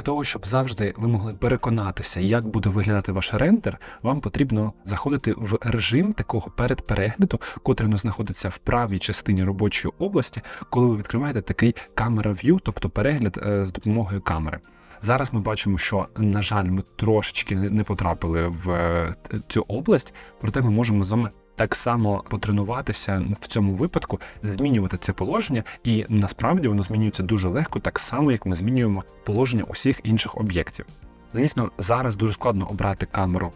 Для того, щоб завжди ви могли переконатися, як буде виглядати ваш рендер, вам потрібно заходити в режим такого передперегляду, котрий знаходиться в правій частині робочої області, коли ви відкриваєте такий камера view, тобто перегляд е, з допомогою камери. Зараз ми бачимо, що, на жаль, ми трошечки не не потрапили в е, цю область, проте ми можемо з вами так само потренуватися в цьому випадку, змінювати це положення, і насправді воно змінюється дуже легко, так само як ми змінюємо положення усіх інших об'єктів. Звісно, зараз дуже складно обрати камеру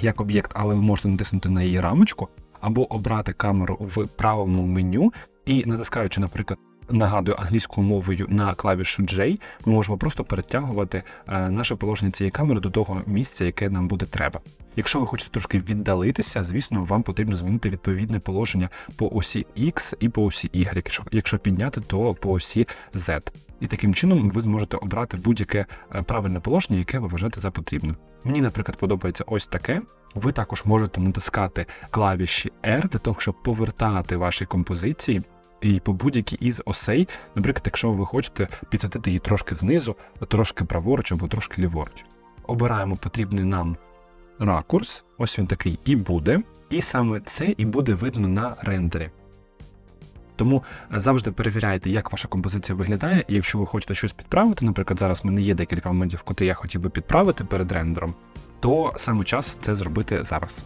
як об'єкт, але ви можете натиснути на її рамочку, або обрати камеру в правому меню і натискаючи, наприклад. Нагадую англійською мовою на клавішу J, ми можемо просто перетягувати е, наше положення цієї камери до того місця, яке нам буде треба. Якщо ви хочете трошки віддалитися, звісно, вам потрібно змінити відповідне положення по осі X і по осі Y. Якщо, підняти, то по осі Z. І таким чином ви зможете обрати будь-яке е, правильне положення, яке ви вважаєте за потрібне. Мені, наприклад, подобається ось таке. Ви також можете натискати клавіші R для того, щоб повертати ваші композиції. І по будь-якій із осей, наприклад, якщо ви хочете підсвітити її трошки знизу, трошки праворуч або трошки ліворуч. Обираємо потрібний нам ракурс, ось він такий і буде, і саме це і буде видно на рендері. Тому е, завжди перевіряйте, як ваша композиція виглядає, і якщо ви хочете щось підправити, наприклад, зараз в мене є декілька моментів, котрі я хотів би підправити перед рендером, то саме час це зробити зараз.